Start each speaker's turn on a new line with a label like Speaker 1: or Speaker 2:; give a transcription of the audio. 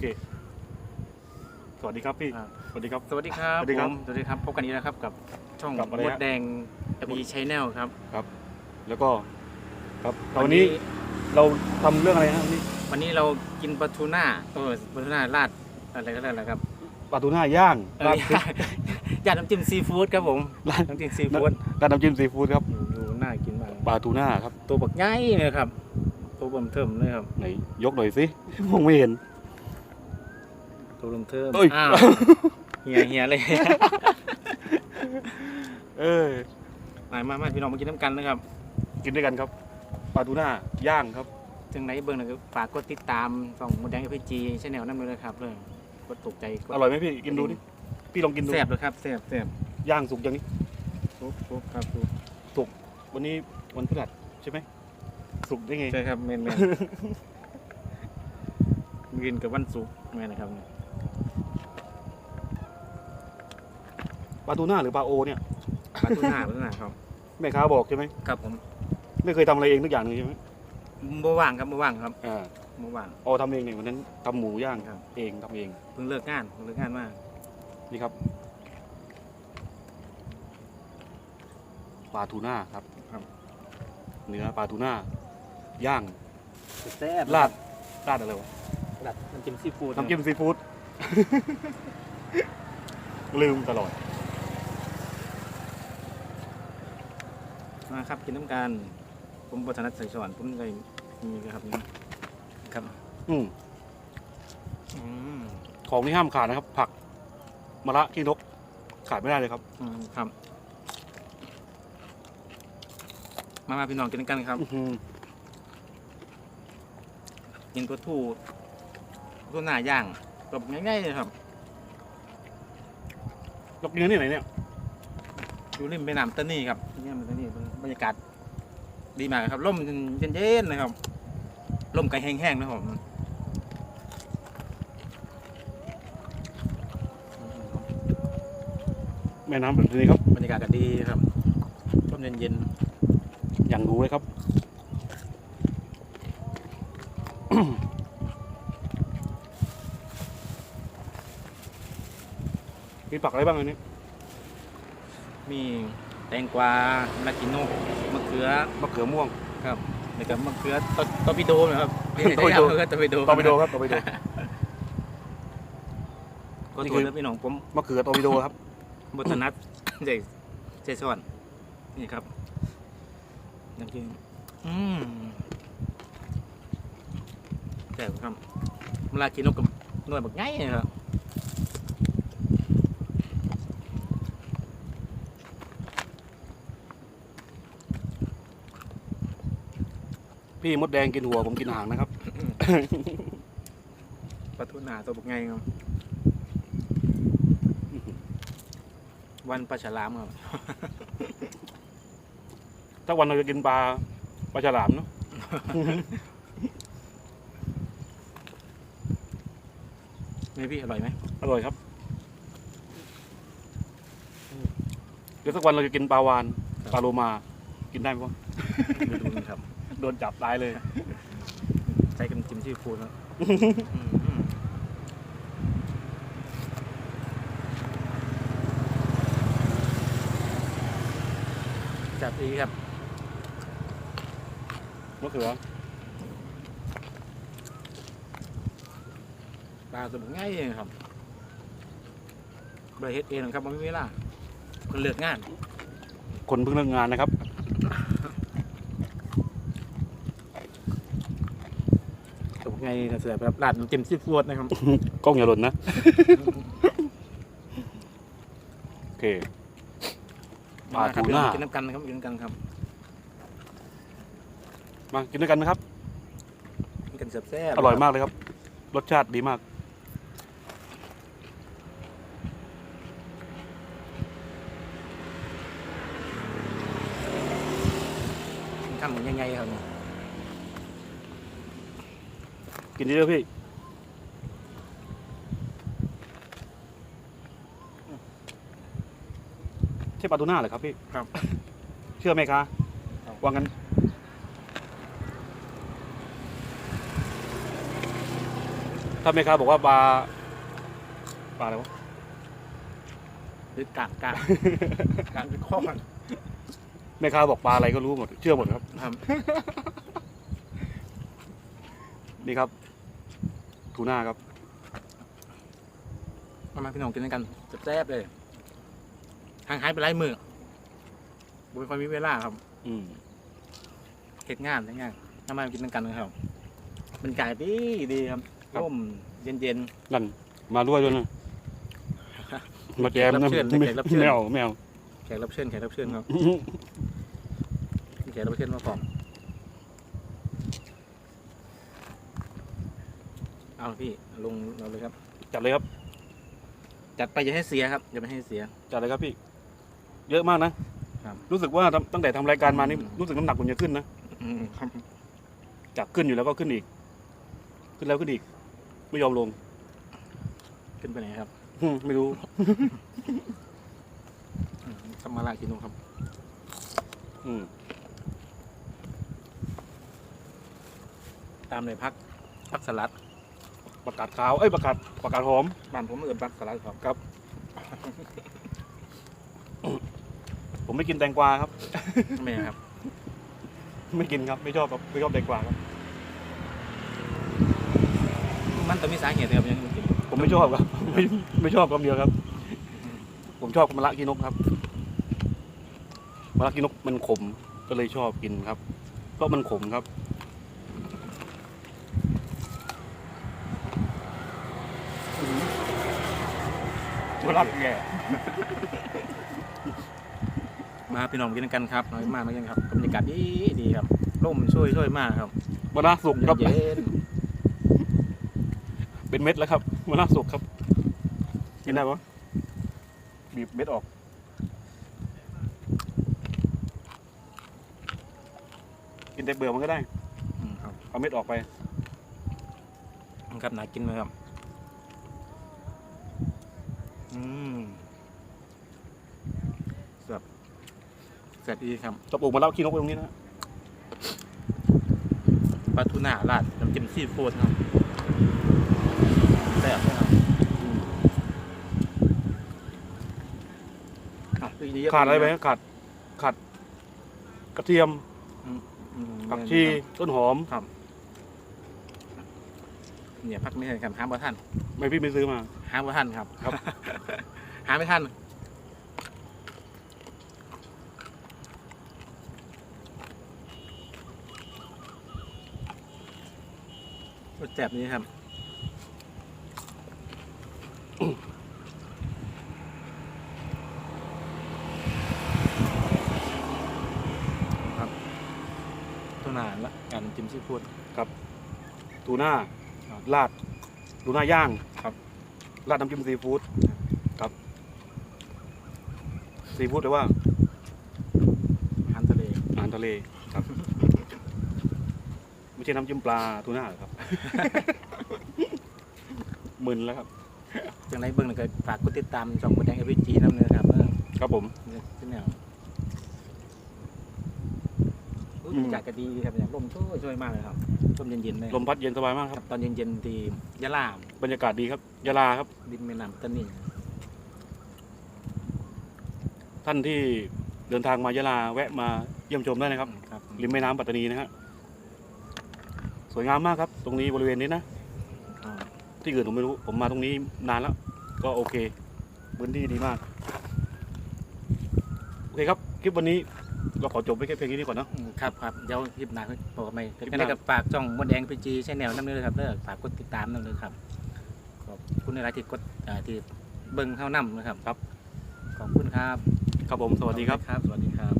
Speaker 1: เค สวัสดีครับพี่
Speaker 2: อ่า
Speaker 1: สวัสดีครับ
Speaker 2: สวัสดีครับ
Speaker 1: สวัสดีครับ
Speaker 2: ผมสวัสดีครับ พบกันอีกแล้วครับกับช่อง
Speaker 1: กับอะไร
Speaker 2: ม
Speaker 1: ฮะ
Speaker 2: ดแดงมีชแนลครับ
Speaker 1: ครับ แล้วก็ครับวันนี้เราทำเรื่องอะไรนะวันนี้
Speaker 2: วันนี้เรากินปลาทูน่าเออปลาทูน่าราดอะไรก็ได้แหละครับ
Speaker 1: ปลาทูน่าย่าง
Speaker 2: เออ
Speaker 1: ราดพริก
Speaker 2: ยาน้ำจิ้มซีฟู้ดครับผม
Speaker 1: ราด
Speaker 2: น้ำจิ้มซีฟู้ด
Speaker 1: ราดน้ำจิ้มซีฟู้ดครับ
Speaker 2: ดูน่ากินมาก
Speaker 1: ปลาทูน่าครับ
Speaker 2: ตัวบักใหญ่เลยครับตัวบิ่มเทิมเลยครับ
Speaker 1: ไหนยกหน่อยสิ มองไม่เห็น
Speaker 2: ตัวบิ่มเทิม
Speaker 1: เอ้ย
Speaker 2: อ้าวเฮียเฮียเลย
Speaker 1: เออ
Speaker 2: มามามาพี่น้องมากินน้ำกันนะครับ
Speaker 1: กินด้วยกันครับปลาทูน่าย่างครับ
Speaker 2: ถึงไหนเบิ่งนะครับฝากกดติดตามช่องมดแดงพีจีชแนลนั่นเลยนะครับเลยกดถูกใจกด
Speaker 1: อร่อยไหมพี่กินดูดิพี่ลองกินดู
Speaker 2: แซ่บเลยครับแซ่บแซ่บ
Speaker 1: ย่างสุกอย่างนี้
Speaker 2: ปุ๊บปุ๊บครับปุ๊บ
Speaker 1: วันนี้วันพฤหัสใช่ไหมสุกได้ไง
Speaker 2: ใช่ครับเมนเมนกินกับวันศุกร์แม่นนะครับ
Speaker 1: ปลาทูน่าหรือปลาโอเนี่ย
Speaker 2: ปลาทูน่าปลาทูน่าครับ
Speaker 1: แม่ค้าบอกใช่ไหม
Speaker 2: ครับผม
Speaker 1: ไม่เคยทำอะไรเองทุกอย่างเลยใช่ไหม
Speaker 2: บ่ว่างครับบ่ว่างครับ
Speaker 1: อ่า
Speaker 2: บ่ว่าง
Speaker 1: โอทำเองเนี่ยวันนั้นทำหมูย่าง
Speaker 2: ครับ
Speaker 1: เองทำเอง
Speaker 2: เพิ่งเลิกงานเพิ่งเลิกงานมา
Speaker 1: นี่ครับปลาทูน่าครับ
Speaker 2: ครับ
Speaker 1: เนื้อปลาทูน่าย่าง
Speaker 2: แซ่บ
Speaker 1: ราดราดอะไรวะ
Speaker 2: ราดน้ำจิ้มซีฟู้ด
Speaker 1: น้ำจิ้มซีฟู้ด ลืมตลอด
Speaker 2: มาครับกินน้ำกันผมบัฒนัดใส่ช้อนผมเลยมีครับนี่ครับ
Speaker 1: อืม
Speaker 2: อืม
Speaker 1: ของที่ห้ามขาดนะครับ ผักมะระขี้นกขาดไม่ได้เลยครับ
Speaker 2: อืมครับ มามาพี่น้องกินกันครับ
Speaker 1: อื้อหือ
Speaker 2: กินตัวทูตัวหน้าย่างแบบง่ายๆเลยครับ
Speaker 1: เรากินกันที่ไหนเนี่ย
Speaker 2: อยู่ริมแม่น้ำตะนี่ครับเนี่ยมันตะนี่บ รรยากาศดีมากครับร่มเย็นๆนะครับร่มไก่แห้งๆนะครับผม
Speaker 1: แม่น้ำแบบนี้ครับ
Speaker 2: บรรยากาศก็ดีครับร่มเย็น
Speaker 1: อย่างรู้เลยครับ มีผักอะไรบ้างอันนี้
Speaker 2: ๆมี แตงกวาลากิโนมะเขือ
Speaker 1: มะเขือม่วง
Speaker 2: ครับแล้วก็มะเขือตอตอปิโดนะครับ
Speaker 1: ตอปิโด
Speaker 2: เรียกว่าตอปิโด
Speaker 1: ตอร์ปิโดครับตอร์ปิโด
Speaker 2: ก็
Speaker 1: นี่
Speaker 2: โท
Speaker 1: คื
Speaker 2: ษ
Speaker 1: อ
Speaker 2: นะพี่น้องผม
Speaker 1: มะเขือตอร์ปิโดครับ
Speaker 2: บทนัดใจใจซ่อนนี่ครับน้ำจิ้มอืมแต่บครับเวลากินนกกับหน่วยบักง่ายครับ
Speaker 1: พี่มดแดงกินหัวผมกินหางนะครับ
Speaker 2: ปลาทูนาตัวบักง่ายครับวันปลาฉลามครับ
Speaker 1: ถ้าวันเราจะกินปลาปลาฉลามเนาะ
Speaker 2: ไม่พี่อร่อยไหม
Speaker 1: อร่อยครับ เดี๋ยวสักวันเราจะกินปลาวานปลาโลมา กินได้ไหมวะ
Speaker 2: ไปดูกันครับ
Speaker 1: โดนจับตายเลย
Speaker 2: ใช้กันจิ้มซีฟู้ดครับอืมจัดดีครับ
Speaker 1: มะเขือ
Speaker 2: ปลาตัวง่ายเองครับบริเฮ็ดเองครับมันไม่มีเวลาคนเลือกงาน
Speaker 1: คนเพิ่งเลิกงานนะครับ
Speaker 2: ตัวง่ายนะเสือแบบราดน้ำจิ้มซีฟู้ดนะครับ
Speaker 1: กล้องอย่าหล่นนะ โอเค ปลาทูน่า
Speaker 2: กินน้ำกันนะครับกินน้ำกันครับ
Speaker 1: มากินด้วยกันไหมครับ
Speaker 2: กินกันแซ่บๆ
Speaker 1: อร่อยมากเลยครับ รสชาติดีมาก
Speaker 2: ทำเหมือนยังไงครับ
Speaker 1: กินเยอะๆพี่ใช่ปลาทูน่าเหรอครับพี่
Speaker 2: ครับ
Speaker 1: เชื่อไหมคะ
Speaker 2: ครับ
Speaker 1: ว่างั้น ถ้าแม่ค้าบอกว่าปลาปลาอะไรวะ
Speaker 2: หรือกางกางกางคือข้อมัน
Speaker 1: แม่ค้าบอกปลาอะไรก็รู้หมด เชื่อหมดครับ
Speaker 2: ครับ
Speaker 1: นี่ครับ ทูน่าครับ
Speaker 2: มามาพี่น้องกินด้วยกันแซ่บๆเลยห่างหายไปหลายมือบุญคอยมีเวลาครับ
Speaker 1: อืม
Speaker 2: เหตุงานเหตุงานทำไมากินด้วยกันเลยครับบรรยากาศดีดีครับ ร่มเย็น
Speaker 1: นั่นมาด้วยด้วยนะมาแจมนะ
Speaker 2: รับเชิญ
Speaker 1: ไม่
Speaker 2: แขกรับเชิญ
Speaker 1: ไม่เอาไม่เอา
Speaker 2: ๆแขกรับเชิญแขกรับเชิญครับแขกรับเชิญมาฟอม เอาพี่ลงเราเลยครับ
Speaker 1: จัดเลยครับ
Speaker 2: จัดไปอย่าให้เสียครับอย่าไปให้เสีย
Speaker 1: จัดเลยครับพี่ เยอะมากนะครับ รู้สึกว่าตั้งตั้งแต่ทำรายการมานี่
Speaker 2: อืม
Speaker 1: รู้สึกน้ำหนักผมจะขึ้นนะ
Speaker 2: อืมครับ
Speaker 1: จากขึ้นอยู่แล้วก็ขึ้นอีก ขึ้นแล้วขึ้นอีก ไม่ยอมลง
Speaker 2: ขึ้นไปไหนครับ
Speaker 1: อืมไม่รู้
Speaker 2: อืมสมาราคิโนครับ
Speaker 1: อืม
Speaker 2: ตามเลยพักพักสลัด
Speaker 1: ประกาศขาวเอ้ยประกาศประกาศหอม
Speaker 2: บ้านผมเอื่นพักสลัดครับ
Speaker 1: ครับ ผมไม่กินแตงกวาครับ
Speaker 2: ไม่ครับ
Speaker 1: ไม่กินครับไม่ชอบครับไม่ชอบแตงกวาครับ
Speaker 2: มันต้องมีสาเหตุครับยังไม่กิน
Speaker 1: ผมไม่ชอบครับ ไม่ไม่ชอบคำเดียวครับ ผมชอบมะระกีนกครับมะระกีนกมันขมก็เลยชอบกินครับเพราะมันขมครับ มะระแก่
Speaker 2: มาพี่น้องกินกันครับน้อยมากเหมือนกันครับบรรยากาศดีดีครับร่มช่วยช่วยมากครับ
Speaker 1: มะระสุกครับ
Speaker 2: เย็น
Speaker 1: เป็นเม็ดแล้วครับมะระสุกครับ กินได้ปะบีบเม็ดออกกินแต่เบื่อมันก็ได้
Speaker 2: ๆอืมครับ
Speaker 1: เอาเม็ดออกไป
Speaker 2: ครับน่ากินไหมครับ อืมแซ่บแซ่บดีครับ
Speaker 1: ตบอุกมาเล่าขี้นกไว้ตรงนี้นะ
Speaker 2: ปลาทูน่าราดน้ำจิ้มซีฟู้ดครับแซ่บนะครับอะอีกเย
Speaker 1: ขาดอะไรไหมขาดขาดกระเทียม
Speaker 2: อืม
Speaker 1: ผักชีต้นหอม
Speaker 2: ครับเนี่ยพักไม่ใช่ครับหาบ่ท่าน
Speaker 1: ไม่พี่ไม่ซื้อมา
Speaker 2: หาบ่ท่านครับ
Speaker 1: ครับ
Speaker 2: หาไม่ทันรสแซ่บนี้ครับครับ ตัวหนานละการน้ำจิ้มซีฟู้ด
Speaker 1: ทูน่า
Speaker 2: ครับ
Speaker 1: ราดทูน่าย่าง
Speaker 2: ครับ
Speaker 1: ราดน้ำจิ้มซีฟู้ดครับ ซีฟู้ดแปลว่า
Speaker 2: อาหารทะเล
Speaker 1: อาหารทะเลครับ ไม่ใช่น้ำจิ้มปลาทูน่าเหรอครับ มึนแล้วครับ
Speaker 2: จังไรเบิ้งหนึ่งก็ฝากกดติดตามช่องกดแดงเอพีจีน้ำเนื้อครับเออ
Speaker 1: ครับผม
Speaker 2: ที่แนวอุ๊ย
Speaker 1: อืม
Speaker 2: บรรยากาศก็ดีครับเนี่ยลมช่วยช่วยมากเลยครับ ลมเย็นๆเลย
Speaker 1: ลมพัดเย็นสบายมาก
Speaker 2: ค
Speaker 1: ค
Speaker 2: รั
Speaker 1: รั
Speaker 2: บบตอนเย็นๆที่ยะลา
Speaker 1: บรรยากาศดีครับยะลาครับ
Speaker 2: ดินแม่น้ำตะนิง
Speaker 1: ท่านที่เดินทางมายะลาแวะมาเยี่ยมชมได้นะครับ
Speaker 2: ครับ
Speaker 1: ริมแม่น้ำปัตตานีนะฮะสวยงามมากครับ ตรงนี้บริเวณนี้นะ
Speaker 2: อ่า
Speaker 1: ที่อื่นผมไม่รู้ ผมมาตรงนี้นานแล้ว ก็โอเค พื้นที่ดีมาก โอเคครับ คลิปวันนี้ เราขอจบไปแค่เพียงนี้ก่อนเนอะ
Speaker 2: อืมครับครับเดี๋ยวคลิปหน้าบอกกันใหม่
Speaker 1: คลิปห
Speaker 2: ก็
Speaker 1: น้า
Speaker 2: ได้กับฝากช่องมดแดงพีจีชแนลน้ำเนื้อครับเด้อฝากกดติดตามน้ำเนื้อครับขอบคุณในรายที่กดอ่าที่เบิ้งเข้าน้ำนะครับ
Speaker 1: ครับ
Speaker 2: ขอบคุณครับ
Speaker 1: ครับผมสวัสดีครับ
Speaker 2: ครับสวัสดีครับ